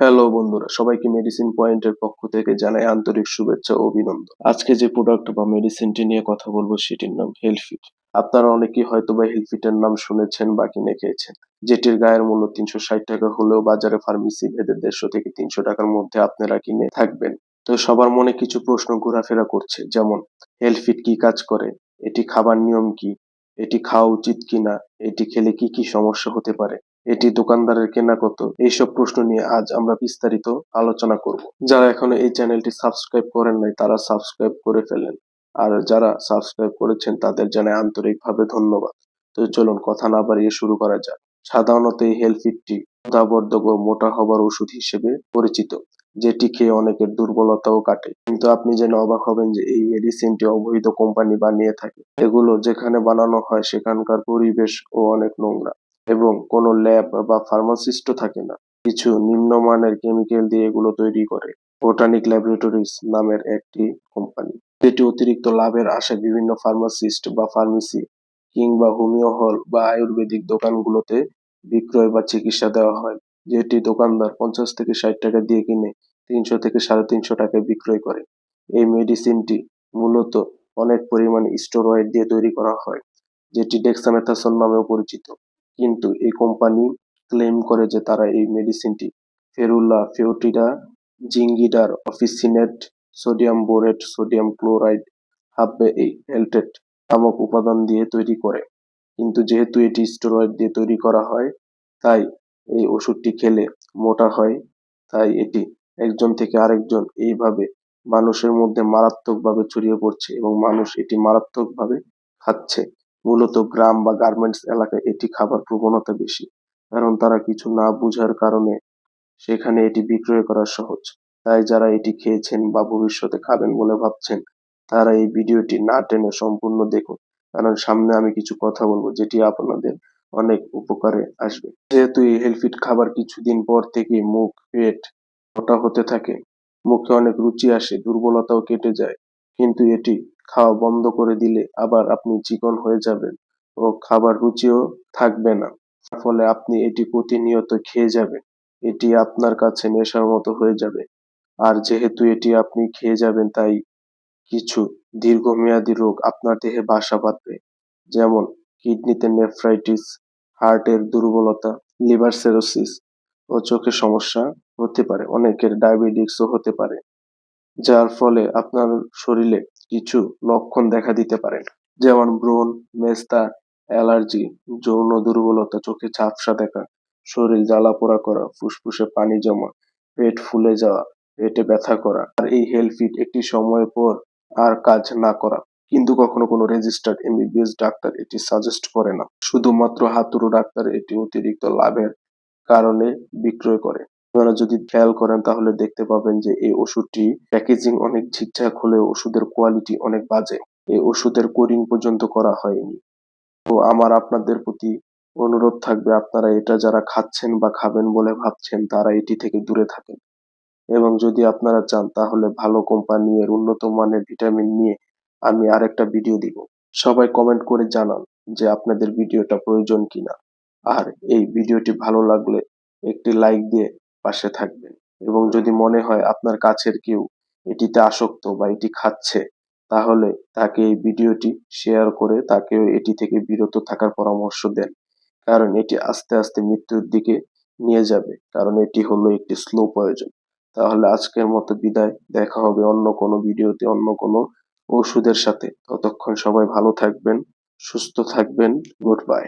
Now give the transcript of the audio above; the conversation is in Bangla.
হ্যালো বন্ধুরা, সবাইকে মেডিসিন পয়েন্টের পক্ষ থেকে জানাই আন্তরিক শুভেচ্ছা ও অভিনন্দন। আজকে যে প্রোডাক্ট বা মেডিসিনটি নিয়ে কথা বলব সেটির নাম হেলফিট আপনারা অনেকেই হয়তো বা হেলফিটের নাম শুনেছেন বা কিনে খেয়েছেন। যেটির গায়ের মূল্য তিনশো ষাট টাকা হলেও বাজারে ফার্মেসি ভেদে দেড়শো থেকে তিনশো টাকার মধ্যে আপনারা কিনে থাকবেন। তো সবার মনে কিছু প্রশ্ন ঘোরাফেরা করছে, যেমন হেলফিট কি কাজ করে? এটি খাবার নিয়ম কি? এটি খাওয়া উচিত কিনা? এটি খেলে কি কি সমস্যা হতে পারে? এটি দোকানদারের কেনা কত এইসব প্রশ্ন নিয়ে আজ আমরা বিস্তারিত আলোচনা করব। যারা এখনও এই চ্যানেলটি সাবস্ক্রাইব করেন নাই, তারা সাবস্ক্রাইব করে ফেলেন। আর যারা সাবস্ক্রাইব করেছেন, তাদের জানাই আন্তরিকভাবে ধন্যবাদ। তো চলুন, কথা না বাড়িয়ে শুরু করা যাক। সাধারণত এই হেলফিটটি ক্ষুধাবর্ধক ও মোটা হবার ওষুধ হিসেবে পরিচিত, যেটি খেয়ে অনেকের দুর্বলতাও কাটে। কিন্তু আপনি যেন অবাক হবেন যে এই মেডিসিনটি অবৈধ কোম্পানি বানিয়ে থাকে। এগুলো যেখানে বানানো হয়, সেখানকার পরিবেশ ও অনেক নোংরা। এবং কোনো ল্যাব বা ফার্মাসিস্টও থাকে না। কিছু নিম্নমানের কেমিক্যাল দিয়ে এগুলো তৈরি করে। বোটানিক ল্যাবরেটরিজ নামের একটি কোম্পানি যেটি অতিরিক্ত লাভের আশায় বিভিন্ন ফার্মাসিস্ট বা ফার্মেসি কিংবা হোমিও হল বা আয়ুর্বেদিক দোকানগুলোতে বিক্রয় বা চিকিৎসা দেওয়া হয়। যেটি দোকানদার পঞ্চাশ থেকে ষাট টাকা দিয়ে কিনে তিনশো থেকে সাড়ে তিনশো টাকায় বিক্রয় করে। এই মেডিসিনটি মূলত অনেক পরিমাণে স্টেরয়েড দিয়ে তৈরি করা হয়, যেটি ডেক্সামেথাসন নামেও পরিচিত। কিন্তু এই কোম্পানি ক্লেম করে যে তারা এই মেডিসিনটি ferula foetida zingiber, officinale, sodium borate, sodium chloride হাব্বে এই হেলটেট নামক উপাদান দিয়ে তৈরি করে। কিন্তু যেহেতু এটি স্টেরয়েড দিয়ে তৈরি করা হয়, তাই এই ওষুধটি খেলে মোটা হয়। তাই এটি একজন থেকে আরেকজন এইভাবে মানুষের মধ্যে মারাত্মকভাবে ছড়িয়ে পড়ছে এবং মানুষ এটি মারাত্মকভাবে খাচ্ছে। মূলত গ্রাম বা গার্মেন্টস এলাকায় এটি খাবার প্রবণতা বেশি, কারণ তারা কিছু না বুঝার কারণে সেখানে এটি বিক্রয় করা সহজ। তাই যারা এটি খেয়েছেন বা ভবিষ্যতে খাবেন বলে ভাবছেন, তারা এই ভিডিওটি না টেনে সম্পূর্ণ দেখুন। কারণ সামনে আমি কিছু কথা বলব যেটি আপনাদের অনেক উপকারে আসবে। যেহেতু এই হেলফিট খাবার কিছুদিন পর থেকে মুখ, পেট মোটা হতে থাকে, মুখে অনেক রুচি আসে, দুর্বলতাও কেটে যায়, কিন্তু এটি খাওয়া বন্ধ করে দিলে আবার আপনি চিকন হয়ে যাবেন ও খাবার রুচিও থাকবে না। ফলে আপনি এটি প্রতিনিয়ত খেয়ে যাবেন। এটি আপনার কাছে নেশার মতো হয়ে যাবে। আর যেহেতু এটি আপনি খেয়ে যাবেন, তাই কিছু দীর্ঘমেয়াদী রোগ আপনার দেহে বাসা বাঁধবে। যেমন কিডনিতে নেফ্রাইটিস, হার্টের দুর্বলতা, লিভার সেরোসিস ও চোখের সমস্যা হতে পারে। অনেকের ডায়াবেটিক্সও হতে পারে, যার ফলে আপনার শরীরে কিছু লক্ষণ দেখা দিতে পারে যেমন ব্রণ, মেস্তা, অ্যালার্জি, যৌন দুর্বলতা, চোখে ঝাপসা দেখা, শরীর জ্বালা পোড়া করা, ফুসফুসে পানি জমা, পেট ফুলে যাওয়া, পেটে ব্যথা করা আর এই হেলফিট একটি সময় পর আর কাজ না করা। কিন্তু কখনো কোনো রেজিস্টার্ড এমবিবিএস ডাক্তার এটি সাজেস্ট করে না। শুধুমাত্র হাতুড়ো ডাক্তার এটি অতিরিক্ত লাভের কারণে বিক্রয় করে। আপনারা যদি খেয়াল করেন, তাহলে দেখতে পাবেন যে এই ওষুধটি প্যাকেজিং অনেক ঠিকঠাক হলেও ওষুধের কোয়ালিটি অনেক বাজে। এই ওষুধের কোডিং পর্যন্ত করা হয়নি। তো আমার আপনাদের প্রতি অনুরোধ থাকবে, আপনারা এটা যারা খাচ্ছেন বা খাবেন বলে ভাবছেন, তারা এটি থেকে দূরে থাকেন। এবং যদি আপনারা চান, তাহলে ভালো কোম্পানি এর উন্নত মানের ভিটামিন নিয়ে আমি আরেকটা ভিডিও দিব। সবাই কমেন্ট করে জানান যে আপনাদের ভিডিওটা প্রয়োজন কিনা। আর এই ভিডিওটি ভালো লাগলে একটি লাইক দিয়ে পাশে থাকবেন। এবং যদি মনে হয় আপনার কাছের কেউ এটিতে আসক্ত বা এটি খাচ্ছে, তাহলে তাকে এই ভিডিওটি শেয়ার করে তাকেও এটি থেকে বিরত থাকার পরামর্শ দেন। কারণ এটি আস্তে আস্তে মৃত্যুর দিকে নিয়ে যাবে। কারণ এটি হলো একটি স্লো পয়জন তাহলে আজকের মতো বিদায়। দেখা হবে অন্য কোনো ভিডিওতে, অন্য কোনো ওষুধের সাথে। ততক্ষণ সবাই ভালো থাকবেন, সুস্থ থাকবেন। Good bye